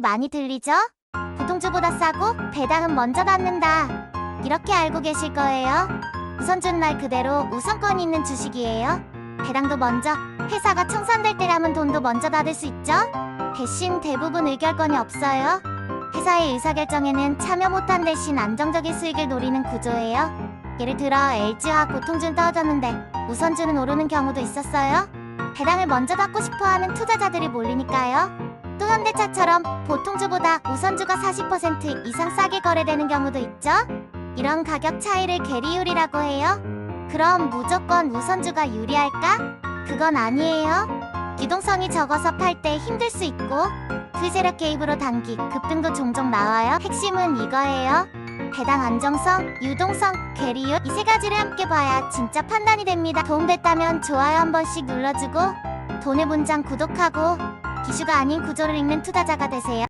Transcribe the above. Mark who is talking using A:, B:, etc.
A: 많이 들리죠? 보통주보다 싸고 배당은 먼저 받는다. 이렇게 알고 계실 거예요. 우선주는 말 그대로 우선권이 있는 주식이에요. 배당도 먼저, 회사가 청산될 때라면 돈도 먼저 받을 수 있죠? 대신 대부분 의결권이 없어요. 회사의 의사결정에는 참여 못한 대신 안정적인 수익을 노리는 구조예요. 예를 들어 LG와 고통주는 떨어졌는데 우선주는 오르는 경우도 있었어요. 배당을 먼저 받고 싶어하는 투자자들이 몰리니까요. 또 현대차처럼 보통주보다 우선주가 40% 이상 싸게 거래되는 경우도 있죠. 이런 가격 차이를 계리율이라고 해요. 그럼 무조건 우선주가 유리할까? 그건 아니에요. 유동성이 적어서 팔 때 힘들 수 있고 투세력 개입으로 단기 급등도 종종 나와요. 핵심은 이거예요. 배당 안정성, 유동성, 괴리율 이 세 가지를 함께 봐야 진짜 판단이 됩니다. 도움됐다면 좋아요 한 번씩 눌러주고 돈의 문장 구독하고 기슈가 아닌 구조를 읽는 투자자가 되세요.